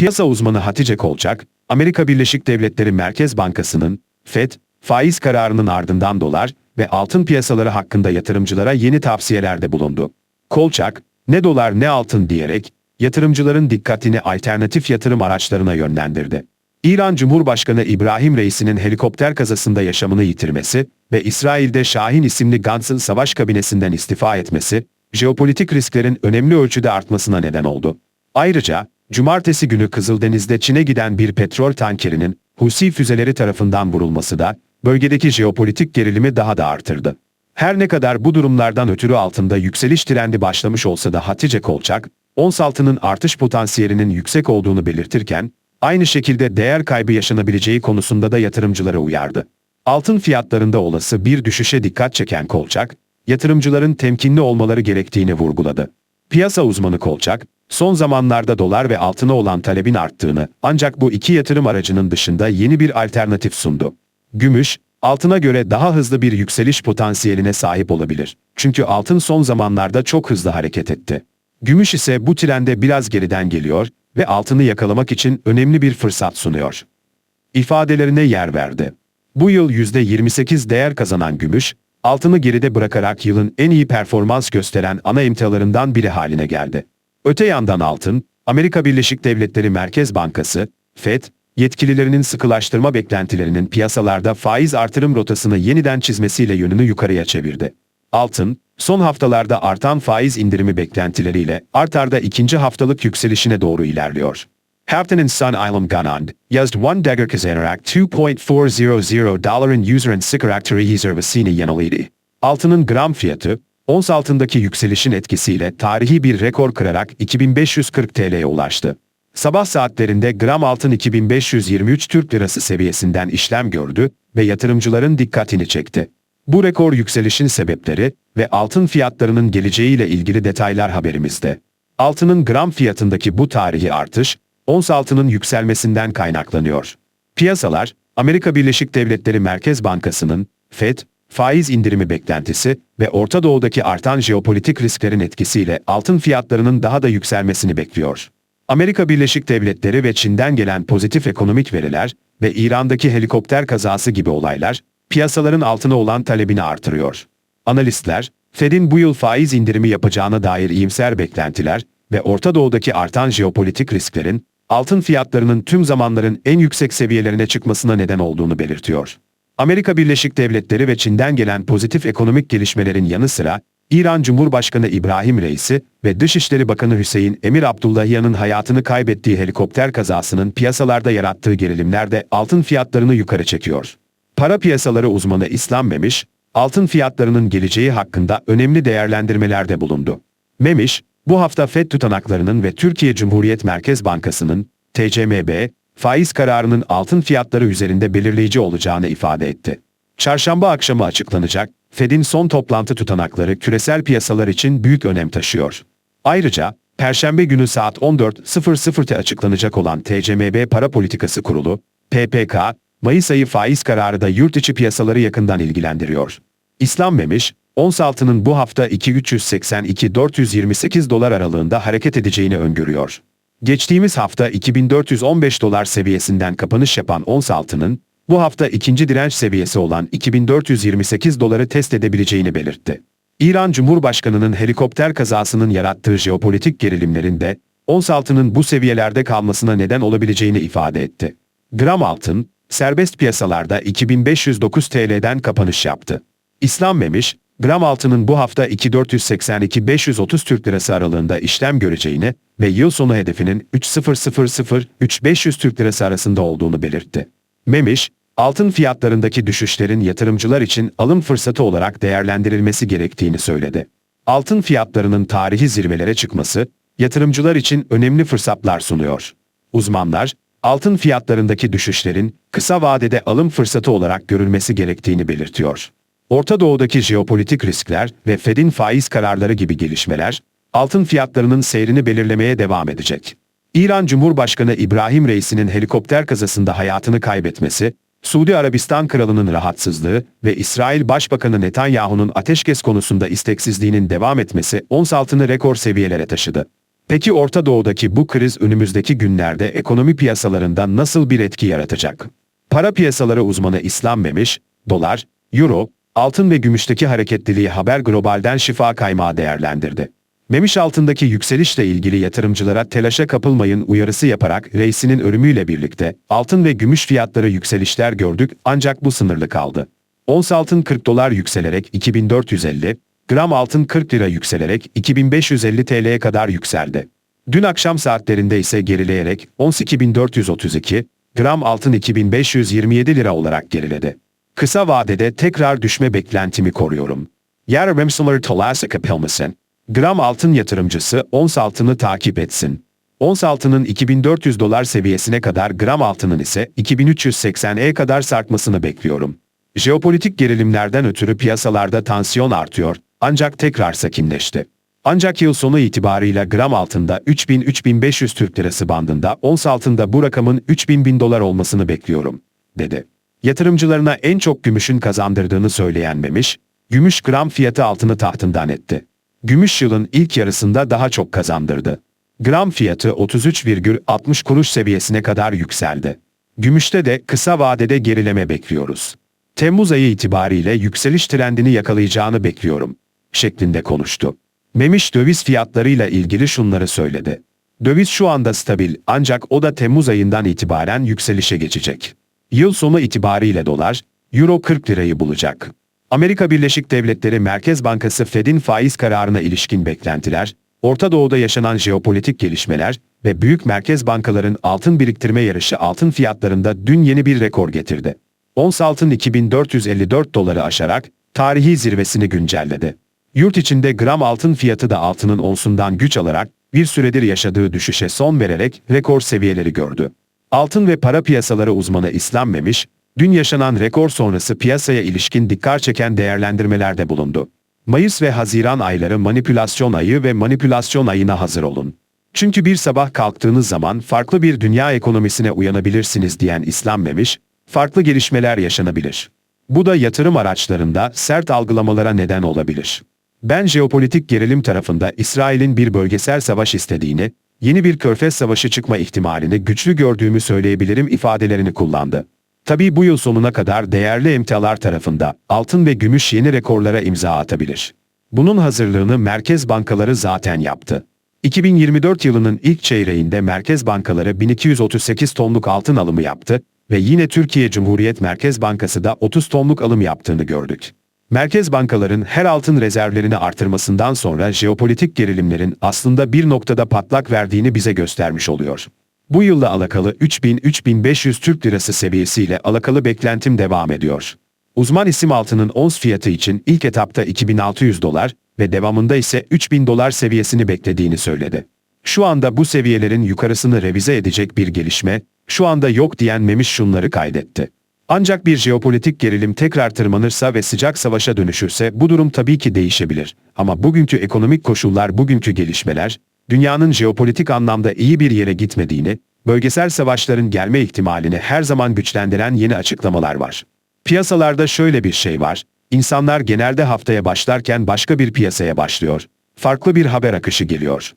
Piyasa uzmanı Hatice Kolçak, Amerika Birleşik Devletleri Merkez Bankası'nın FED faiz kararının ardından dolar ve altın piyasaları hakkında yatırımcılara yeni tavsiyelerde bulundu. Kolçak, ne dolar ne altın diyerek yatırımcıların dikkatini alternatif yatırım araçlarına yönlendirdi. İran Cumhurbaşkanı İbrahim Reis'inin helikopter kazasında yaşamını yitirmesi ve İsrail'de Şahin isimli Gantz'ın savaş kabinesinden istifa etmesi, jeopolitik risklerin önemli ölçüde artmasına neden oldu. Ayrıca, Cumartesi günü Kızıldeniz'de Çin'e giden bir petrol tankerinin Husi füzeleri tarafından vurulması da bölgedeki jeopolitik gerilimi daha da artırdı. Her ne kadar bu durumlardan ötürü altında yükseliş trendi başlamış olsa da Hatice Kolçak, ons altının artış potansiyelinin yüksek olduğunu belirtirken, aynı şekilde değer kaybı yaşanabileceği konusunda da yatırımcılara uyardı. Altın fiyatlarında olası bir düşüşe dikkat çeken Kolçak, yatırımcıların temkinli olmaları gerektiğini vurguladı. Piyasa uzmanı Kolçak, son zamanlarda dolar ve altına olan talebin arttığını ancak bu iki yatırım aracının dışında yeni bir alternatif sundu. Gümüş, altına göre daha hızlı bir yükseliş potansiyeline sahip olabilir. Çünkü altın son zamanlarda çok hızlı hareket etti. Gümüş ise bu trende biraz geriden geliyor ve altını yakalamak için önemli bir fırsat sunuyor. İfadelerine yer verdi. Bu yıl %28 değer kazanan gümüş, altını geride bırakarak yılın en iyi performans gösteren ana emtialarından biri haline geldi. Öte yandan altın, Amerika Birleşik Devletleri Merkez Bankası, FED, yetkililerinin sıkılaştırma beklentilerinin piyasalarda faiz artırım rotasını yeniden çizmesiyle yönünü yukarıya çevirdi. Altın, son haftalarda artan faiz indirimi beklentileriyle art arda ikinci haftalık yükselişine doğru ilerliyor. Haftanın son ilm ganand, yazd one dagger kazanarak 2.400 doların userin sıkarakteri rezervasini yeniledi. Altının gram fiyatı, ons altındaki yükselişin etkisiyle tarihi bir rekor kırarak 2540 TL'ye ulaştı. Sabah saatlerinde gram altın 2523 Türk Lirası seviyesinden işlem gördü ve yatırımcıların dikkatini çekti. Bu rekor yükselişin sebepleri ve altın fiyatlarının geleceğiyle ilgili detaylar haberimizde. Altının gram fiyatındaki bu tarihi artış, ons altının yükselmesinden kaynaklanıyor. Piyasalar, Amerika Birleşik Devletleri Merkez Bankası'nın, FED, faiz indirimi beklentisi ve Orta Doğu'daki artan jeopolitik risklerin etkisiyle altın fiyatlarının daha da yükselmesini bekliyor. Amerika Birleşik Devletleri ve Çin'den gelen pozitif ekonomik veriler ve İran'daki helikopter kazası gibi olaylar, piyasaların altına olan talebini artırıyor. Analistler, Fed'in bu yıl faiz indirimi yapacağına dair iyimser beklentiler ve Orta Doğu'daki artan jeopolitik risklerin, altın fiyatlarının tüm zamanların en yüksek seviyelerine çıkmasına neden olduğunu belirtiyor. Amerika Birleşik Devletleri ve Çin'den gelen pozitif ekonomik gelişmelerin yanı sıra, İran Cumhurbaşkanı İbrahim Reisi ve Dışişleri Bakanı Hüseyin Emir Abdullahiyan'ın hayatını kaybettiği helikopter kazasının piyasalarda yarattığı gerilimler de altın fiyatlarını yukarı çekiyor. Para piyasaları uzmanı İslam Memiş, altın fiyatlarının geleceği hakkında önemli değerlendirmelerde bulundu. Memiş, bu hafta FED tutanaklarının ve Türkiye Cumhuriyet Merkez Bankası'nın, TCMB, faiz kararının altın fiyatları üzerinde belirleyici olacağını ifade etti. Çarşamba akşamı açıklanacak, Fed'in son toplantı tutanakları küresel piyasalar için büyük önem taşıyor. Ayrıca, Perşembe günü saat 14.00'te açıklanacak olan TCMB Para Politikası Kurulu, PPK, Mayıs ayı faiz kararı da yurt içi piyasaları yakından ilgilendiriyor. İslam Memiş, ons altının bu hafta 2382-428 dolar aralığında hareket edeceğini öngörüyor. Geçtiğimiz hafta 2415 dolar seviyesinden kapanış yapan ons altının, bu hafta ikinci direnç seviyesi olan 2428 doları test edebileceğini belirtti. İran Cumhurbaşkanı'nın helikopter kazasının yarattığı jeopolitik gerilimlerin de ons altının bu seviyelerde kalmasına neden olabileceğini ifade etti. Gram altın, serbest piyasalarda 2509 TL'den kapanış yaptı. İslam Memiş, gram altının bu hafta 2482-530 Türk Lirası aralığında işlem göreceğini ve yıl sonu hedefinin 3000-3500 Türk Lirası arasında olduğunu belirtti. Memiş, altın fiyatlarındaki düşüşlerin yatırımcılar için alım fırsatı olarak değerlendirilmesi gerektiğini söyledi. Altın fiyatlarının tarihi zirvelere çıkması, yatırımcılar için önemli fırsatlar sunuyor. Uzmanlar, altın fiyatlarındaki düşüşlerin kısa vadede alım fırsatı olarak görülmesi gerektiğini belirtiyor. Orta Doğu'daki jeopolitik riskler ve Fed'in faiz kararları gibi gelişmeler, altın fiyatlarının seyrini belirlemeye devam edecek. İran Cumhurbaşkanı İbrahim Reis'inin helikopter kazasında hayatını kaybetmesi, Suudi Arabistan Kralı'nın rahatsızlığı ve İsrail Başbakanı Netanyahu'nun ateşkes konusunda isteksizliğinin devam etmesi ons altını rekor seviyelere taşıdı. Peki Orta Doğu'daki bu kriz önümüzdeki günlerde ekonomi piyasalarında nasıl bir etki yaratacak? Para piyasaları uzmanı İslam Memiş, dolar, euro, altın ve gümüşteki hareketliliği Haber Global'den şifa kaymağı değerlendirdi. Memiş altındaki yükselişle ilgili yatırımcılara telaşa kapılmayın uyarısı yaparak reisinin ölümüyle birlikte altın ve gümüş fiyatları yükselişler gördük ancak bu sınırlı kaldı. Ons altın 40 dolar yükselerek 2450, gram altın 40 lira yükselerek 2550 TL'ye kadar yükseldi. Dün akşam saatlerinde ise gerileyerek ons 2432, gram altın 2527 lira olarak geriledi. Kısa vadede tekrar düşme beklentimi koruyorum. Yarın remsuları tolası kapılmasın. Gram altın yatırımcısı ons altını takip etsin. Ons altının 2400 dolar seviyesine kadar gram altının ise 2380'e kadar sarkmasını bekliyorum. Jeopolitik gerilimlerden ötürü piyasalarda tansiyon artıyor ancak tekrar sakinleşti. Ancak yıl sonu itibarıyla gram altında 3000-3500 Türk Lirası bandında, ons altında bu rakamın 3000 bin dolar olmasını bekliyorum, dedi. Yatırımcılarına en çok gümüşün kazandırdığını söyleyen Memiş, gümüş gram fiyatı altını tahtından etti. Gümüş yılın ilk yarısında daha çok kazandırdı. Gram fiyatı 33,60 kuruş seviyesine kadar yükseldi. Gümüşte de kısa vadede gerileme bekliyoruz. Temmuz ayı itibariyle yükseliş trendini yakalayacağını bekliyorum, şeklinde konuştu. Memiş döviz fiyatlarıyla ilgili şunları söyledi. Döviz şu anda stabil ancak o da Temmuz ayından itibaren yükselişe geçecek. Yıl sonu itibariyle dolar, euro 40 lirayı bulacak. Amerika Birleşik Devletleri Merkez Bankası Fed'in faiz kararına ilişkin beklentiler, Orta Doğu'da yaşanan jeopolitik gelişmeler ve büyük merkez bankaların altın biriktirme yarışı altın fiyatlarında dün yeni bir rekor getirdi. Ons altın 2454 doları aşarak tarihi zirvesini güncelledi. Yurt içinde gram altın fiyatı da altının onsundan güç alarak bir süredir yaşadığı düşüşe son vererek rekor seviyeleri gördü. Altın ve para piyasaları uzmanı İslam Memiş, dün yaşanan rekor sonrası piyasaya ilişkin dikkat çeken değerlendirmelerde bulundu. Mayıs ve Haziran ayları manipülasyon ayı ve manipülasyon ayına hazır olun. Çünkü bir sabah kalktığınız zaman farklı bir dünya ekonomisine uyanabilirsiniz diyen İslam Memiş, farklı gelişmeler yaşanabilir. Bu da yatırım araçlarında sert algılamalara neden olabilir. Ben jeopolitik gerilim tarafında İsrail'in bir bölgesel savaş istediğini, yeni bir körfez savaşı çıkma ihtimalini güçlü gördüğümü söyleyebilirim ifadelerini kullandı. Tabii bu yıl sonuna kadar değerli emtialar tarafında altın ve gümüş yeni rekorlara imza atabilir. Bunun hazırlığını merkez bankaları zaten yaptı. 2024 yılının ilk çeyreğinde merkez bankaları 1238 tonluk altın alımı yaptı ve yine Türkiye Cumhuriyet Merkez Bankası da 30 tonluk alım yaptığını gördük. Merkez bankaların her altın rezervlerini artırmasından sonra jeopolitik gerilimlerin aslında bir noktada patlak verdiğini bize göstermiş oluyor. Bu yılla alakalı 3000-3500 Türk Lirası seviyesiyle alakalı beklentim devam ediyor. Uzman isim altının ons fiyatı için ilk etapta 2600 dolar ve devamında ise 3000 dolar seviyesini beklediğini söyledi. Şu anda bu seviyelerin yukarısını revize edecek bir gelişme, şu anda yok diyen Memiş şunları kaydetti. Ancak bir jeopolitik gerilim tekrar tırmanırsa ve sıcak savaşa dönüşürse bu durum tabii ki değişebilir. Ama bugünkü ekonomik koşullar, bugünkü gelişmeler, dünyanın jeopolitik anlamda iyi bir yere gitmediğini, bölgesel savaşların gelme ihtimalini her zaman güçlendiren yeni açıklamalar var. Piyasalarda şöyle bir şey var, insanlar genelde haftaya başlarken başka bir piyasaya başlıyor. Farklı bir haber akışı geliyor.